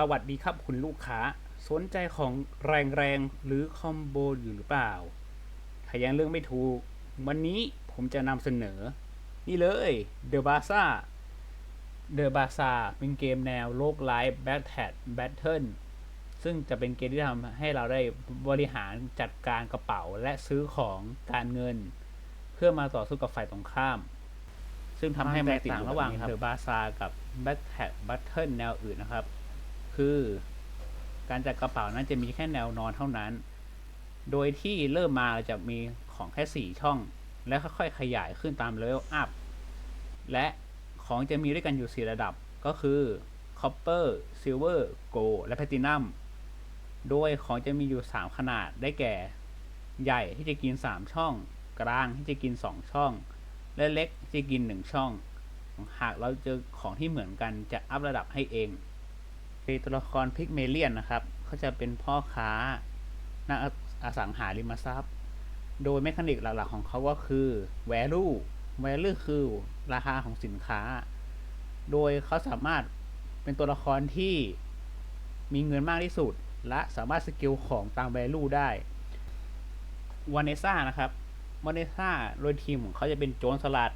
สวัสดีครับคุณลูกค้า สนใจของแรงๆหรือคอมโบอยู่หรือเปล่าถ้ายังเลือกไม่ถูก วันนี้ผมจะนำเสนอ นี่เลย The b a z a The b a z a เป็นเกมแนวโลกไลฟ์แบทแท t แบทเทิลซึ่งจะเป็นเกมที่ทำให้เราได้บริหารจัดการกระเป๋าและซื้อของการเงิน เพื่อมาต่อสู้กับฝ่ายตรงข้าม ซึ่งทำให้แตกต่างระหว่างเดอะบาซากับแบ็ t แท็กบัตเทิลแนวอื่นนะครับ คือ การจัดกระเป๋านั้นจะมีแค่แนวนอนเท่านั้น โดยที่เริ่มมาเราจะมีของแค่ 4 ช่อง และค่อยๆขยายขึ้นตามเลเวลอัพ และของจะมีด้วยกันอยู่ 4 ระดับ ก็คือ Copper Silver Gold และ Platinum โดยของจะมีอยู่ 3 ขนาด ได้แก่ ใหญ่ที่จะกิน 3 ช่อง กลางที่จะกิน 2 ช่อง และเล็กที่จะกิน 1 ช่อง หากเราเจอของที่เหมือนกันจะอัพระดับให้เอง คือตัวละครพิกเมเลียนนะครับเขาจะเป็นพ่อค้านักอสังหาริมทรัพย์ โดยเมคานิกหลักๆของเขาก็คือ value value คือราคาของสินค้า โดยเขาสามารถเป็นตัวละครที่มีเงินมากที่สุด และสามารถสกิลของตาม value ได้วานเนซ่านะครับวานเนซ่าโดยทีมของเขาจะเป็นโจรสลัด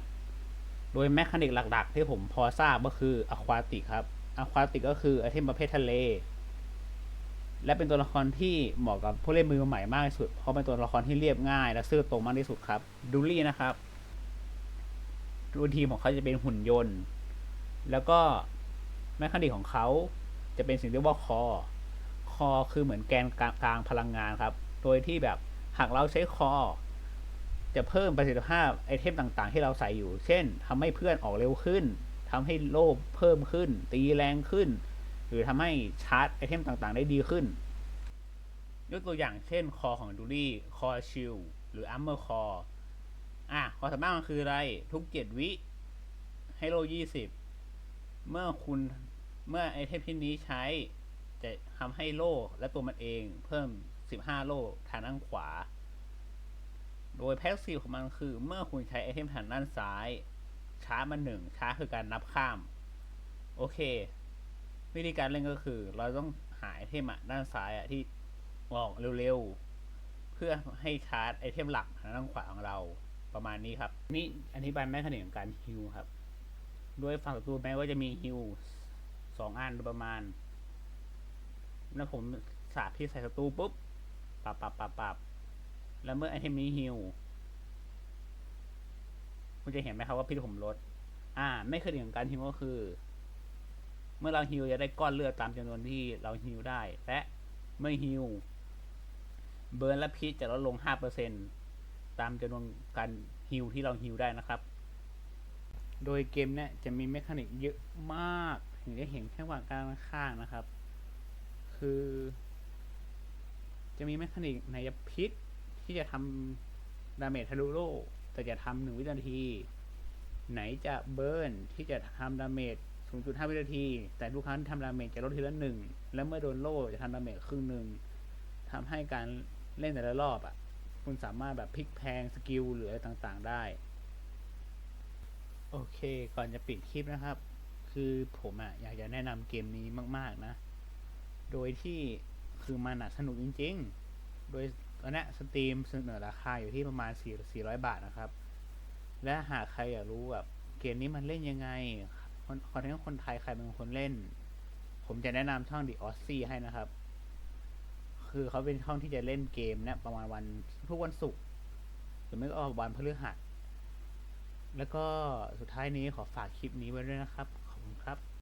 โดยแมคานิกหลัก ๆ ที่ผมพอทราบก็คืออควาติครับ อควาติกก็คือไอเทมประเภททะเล และเป็นตัวละครที่เหมาะกับผู้เล่นมือใหม่มากที่สุด เพราะเป็นตัวละครที่เรียบง่าย และซื่อตรงมากที่สุดครับ ดูลี่นะครับดูทีมของเขาจะเป็นหุ่นยนต์ แล้วก็แมคานิกของเขาจะเป็นสิ่งที่เรียกว่าคอ คอคือเหมือนแกนกลางพลังงานครับ โดยที่แบบหากเราใช้คอ จะเพิ่มประสิทธิภาพไอเทมต่างๆ ที่เราใส่อยู่ เช่นทำให้เพื่อนออกเร็วขึ้น ทำให้โล่เพิ่มขึ้น ตีแรงขึ้น หรือทำให้ชาร์จไอเทมต่างๆ ได้ดีขึ้น ยกตัวอย่างเช่นคอของดูรี่คอชิลหรืออัมเมอร์คออะความสามารถมันคืออะไร ทุกเจ็ดวิให้โลยี่สิบเมื่อคุณเมื่อไอเทมที่นี้ใช้ จะทำให้โล่และตัวมันเองเพิ่ม 15 โล่ทางด้านขวา โดยแพ็กซีฟของมันคือ เมื่อคุณใช้ไอเทมทางด้านซ้าย ช้ามันหนึ่งช้าคือการนับข้าม โอเค วิธีการเล่นก็คือ เราต้องหาไอเทมอะด้านซ้ายอะที่ออกเร็วๆ เพื่อให้ชาร์จไอเทมหลักทางด้านขวาของเราประมาณนี้ครับ นี่อธิบายแมคานิกของการฮิวครับโดยฝั่งศัตรูแม้ว่าจะมีฮิวสองอันโดยประมาณแล้วผมสาดที่ใส่ศัตรูปุ๊บปับปับปับปับแล้วเมื่อไอเทมนี้ฮิว คุณจะเห็นไหมครับว่าพิษผมลด อ่า ไม่เคยของการฮิวก็คือ เมื่อเราฮิวจะได้ก้อนเลือดตามจำนวนที่เราฮิวได้ และเมื่อฮิวเบิร์นและพิษจะลดลง 5%ตามจำนวนการฮิวที่เราฮิวได้นะครับ โดยเกมเนี้ยจะมีเมคานิกเยอะมากถึงจะเห็นแค่ว่าการข้างนะครับ คือ จะมีเมคานิกในพิษที่จะทำดาเมจทะลุโลก แต่จะทำหนึ่งวินาที ไหนจะเบิร์นที่จะทำดาเมจ0.5 วินาที แต่ทุกครั้งทำดาเมจจะลดทีละหนึ่งและเมื่อโดนโล่จะทำดาเมจครึ่งหนึ่งทำให้การเล่นแต่ละรอบอะ คุณสามารถแบบพลิกแพงสกิลหรืออะไรต่างๆได้ โอเค ก่อนจะปิดคลิปนะครับ คือผมอะอยากจะแนะนำเกมนี้มาก ๆ นะ โดยที่คือมันอะสนุกจริง ๆ โดย ตอนนี้สตรีมเสนอราคาอยู่ที่ประมาณ 4 400 บาทนะครับ และหากใครอยากรู้แบบเกมนี้มันเล่นยังไงคอนเทนต์คนไทยใครเป็นคนเล่น ผมจะแนะนำช่อง The o s s i ให้นะครับ คือเขาเป็นช่องที่จะเล่นเกมเนี่ยประมาณวันทุกวันศุกร์หรือไม่ก็วันพฤหัสแล้วก็สุดท้ายนี้ขอฝากคลิปนี้ไว้ด้วยนะครับ